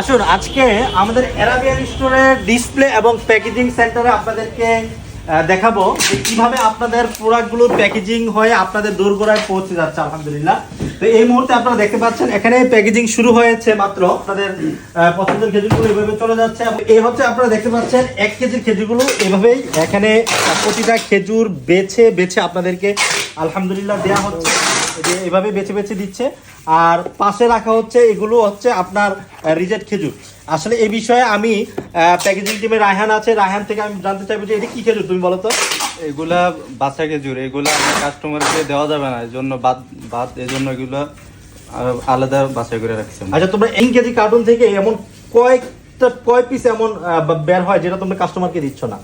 আসুন, আজকে আমাদের অ্যারাবিয়ান স্টোরের ডিসপ্লে এবং প্যাকেজিং সেন্টারে আপনাদেরকে দেখাবো কীভাবে আপনাদের প্রোডাক্টগুলো প্যাকেজিং হয়ে আপনাদের দোরগোড়ায় পৌঁছে যাচ্ছে, আলহামদুলিল্লাহ। তো এই মুহূর্তে আপনারা দেখতে পাচ্ছেন, এখানে প্যাকেজিং শুরু হয়েছে মাত্র। আপনাদের পছন্দের খেজুরগুলো এভাবে চলে যাচ্ছে এই হচ্ছে আপনারা দেখতে পাচ্ছেন, এক কেজির খেজুরগুলো এভাবেই এখানে প্রতিটা খেজুর বেছে বেছে আপনাদেরকে, আলহামদুলিল্লাহ দেওয়া হচ্ছে। এভাবে বেছে বেছে দিচ্ছে। আর পাশে রাখা হচ্ছে এগুলো হচ্ছে আপনার রিজেক্ট খেজুর। আসলে এই বিষয়ে আমি প্যাকেজিং টিমে রায়হান আছে। রায়হান থেকে আমি জানতে চাইব যে এটা কি খেজুর তুমি বলো তো। এগুলা বাচ্চা খেজুর এগুলা আমরা কাস্টমারকে দেওয়া যাবে না। এই জন্য বাদ বাদ এই জন্য এগুলো আলাদা বাছাই করে রাখছেন আচ্ছা তোমরা এক কেজি কার্টুন থেকে এমন কয়েকটা কয় পিস এমন বের হয় যেটা তোমরা কাস্টমারকে দিচ্ছ না?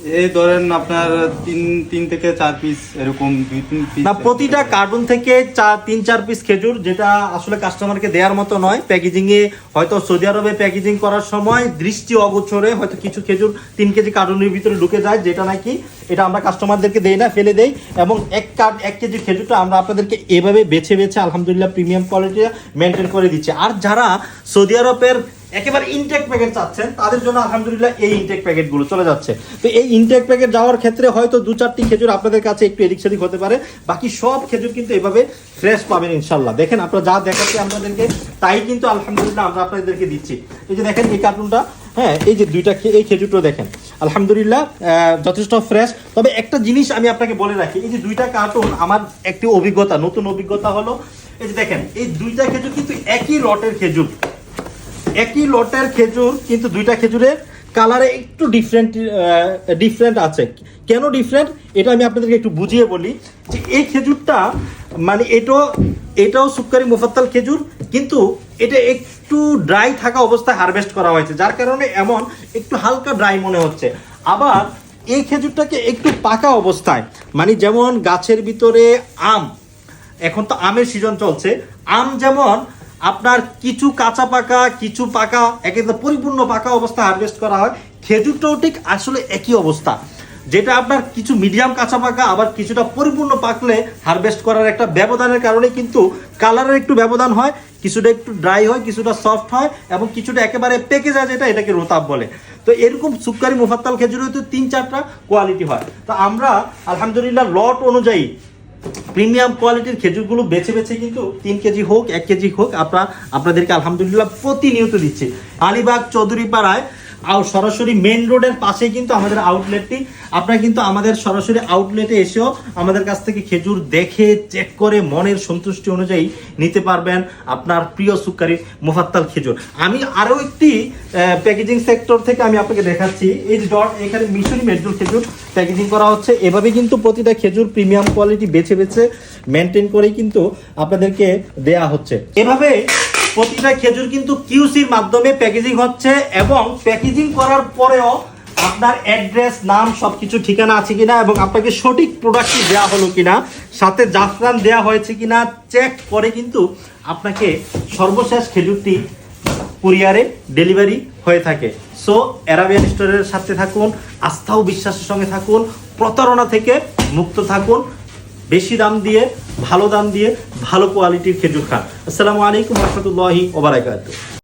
এই ধরেন আপনার তিন তিন থেকে চার পিস এরকম দুই তিন পিস না প্রতিটা কার্টুন থেকে চার তিন চার পিস খেজুর যেটা আসলে কাস্টমারকে দেওয়ার মতো নয়। প্যাকেজিং এ হয়তো সৌদি আরবে প্যাকেজিং করার সময় দৃষ্টি অগোচরে হয়তো কিছু খেজুর তিন কেজি কার্টুনের ভিতরে ঢুকে যায় যেটা নাকি এটা আমরা কাস্টমারদেরকে দেই না ফেলে দেই। এবং এক কার্ড এক কেজি খেজুরটা আমরা আপনাদেরকে এভাবে বেছে বেছে আলহামদুলিল্লাহ প্রিমিয়াম কোয়ালিটি মেনটেন করে দিচ্ছি। আর যারা সৌদি আরবের একেবারে ইনটেক প্যাকেট চাচ্ছেন, তাদের জন্য আলহামদুলিল্লাহ এই ইনটেক প্যাকেটগুলো চলে যাচ্ছে। তো এই ইনটেক প্যাকেট যাওয়ার ক্ষেত্রে হয়তো দু চারটি খেজুর আপনাদের কাছে একটু এদিক সেদিক হতে পারে। বাকি সব খেজুর কিন্তু এভাবে ফ্রেশ পাবেন ইনশাল্লাহ দেখেন, আপনারা যা দেখাচ্ছি আপনাদেরকে, তাই কিন্তু আলহামদুলিল্লাহ আমরা আপনাদেরকে দিচ্ছি। এই যে দেখেন, এই কার্টুনটা হ্যাঁ এই যে দুইটা এই খেজুরটা দেখেন। আলহামদুলিল্লাহ যথেষ্ট ফ্রেশ তবে একটা জিনিস আমি আপনাকে বলে রাখি, এই যে দুইটা কার্টুন আমার একটি অভিজ্ঞতা, নতুন অভিজ্ঞতা হলো, এই যে দেখেন, এই দুইটা খেজুর কিন্তু একই লটের খেজুর। একই লটের খেজুর, কিন্তু দুইটা খেজুরের কালারে একটু ডিফারেন্ট ডিফারেন্ট আছে। কেন ডিফারেন্ট এটা আমি আপনাদেরকে একটু বুঝিয়ে বলি যে এই খেজুরটা মানে এটাও এটাও সুক্কারি মুফাত্তাল খেজুর, কিন্তু এটা একটু ড্রাই থাকা অবস্থায় হারভেস্ট করা হয়েছে, যার কারণে এমন একটু হালকা ড্রাই মনে হচ্ছে। আবার এই খেজুরটাকে একটু পাকা অবস্থায় মানে যেমন গাছের ভিতরে আম, এখন তো আমের সিজন চলছে, আম যেমন আপনার কিছু কাঁচা পাকা, কিছু পাকা একেবারে পরিপূর্ণ পাকা অবস্থা হারভেস্ট করা হয়। খেজুরটাও ঠিক আসলে একই অবস্থা। যেটা আপনার কিছু মিডিয়াম কাঁচা পাকা, আবার কিছুটা পরিপূর্ণ পাকলে হারভেস্ট করার একটা ব্যবধানের কারণে কিন্তু কালারের একটু ব্যবধান হয়, কিছুটা একটু ড্রাই হয়, কিছুটা সফট হয়, এবং কিছুটা একেবারে পেকে যায় যেটা এটাকে রোতাব বলে। তো এরকম সুক্কারি মুফাত্তাল খেজুর হয়তো তিন চারটা কোয়ালিটি হয়। তো আমরা আলহামদুলিল্লাহ লট অনুযায়ী প্রিমিয়াম কোয়ালিটির খেজুরগুলো বেছে বেছে কিন্তু তিন কেজি হোক, এক কেজি হোক আপনার আপনাদেরকে আলহামদুলিল্লাহ প্রতিনিয়ত দিচ্ছি। আলিবাগ চৌধুরী আর সরাসরি মেন রোডের পাশেই কিন্তু আমাদের আউটলেটটি আপনারা কিন্তু আমাদের সরাসরি আউটলেটে এসেও আমাদের কাছ থেকে খেজুর দেখে চেক করে, মনের সন্তুষ্টি অনুযায়ী নিতে পারবেন আপনার প্রিয় সুকারি মুফাত্তাল খেজুর। আমি আরও একটি প্যাকেজিং সেক্টর থেকে আমি আপনাকে দেখাচ্ছি। এই যে ডট এখানে মিশরি মেজুর খেজুর প্যাকেজিং করা হচ্ছে। এভাবে কিন্তু প্রতিটা খেজুর প্রিমিয়াম কোয়ালিটি বেছে বেছে মেনটেন করেই কিন্তু আপনাদেরকে দেয়া হচ্ছে। এভাবে প্রতিটা খেজুর কিন্তু কিউসির মাধ্যমে প্যাকেজিং হচ্ছে এবং প্যাকেজিং করার পরেও আপনার অ্যাড্রেস নাম সব কিছু ঠিকানা আছে কিনা এবং আপনাকে সঠিক প্রোডাক্টটি দেওয়া হলো কিনা, সাথে জাফরান দেওয়া হয়েছে কিনা চেক করে কিন্তু আপনাকে সর্বশেষ খেজুরটি কুরিয়ারে ডেলিভারি হয়ে থাকে। সো অ্যারাবিয়ান স্টোরের সাথে থাকুন আস্থা ও বিশ্বাসের সঙ্গে থাকুন, প্রতারণা থেকে মুক্ত থাকুন। বেশি দাম দিয়ে ভালো দাম দিয়ে ভালো কোয়ালিটির খেজুর খান। আসসালামু আলাইকুম রহমতুল্লাহি ওবারাকাতুহ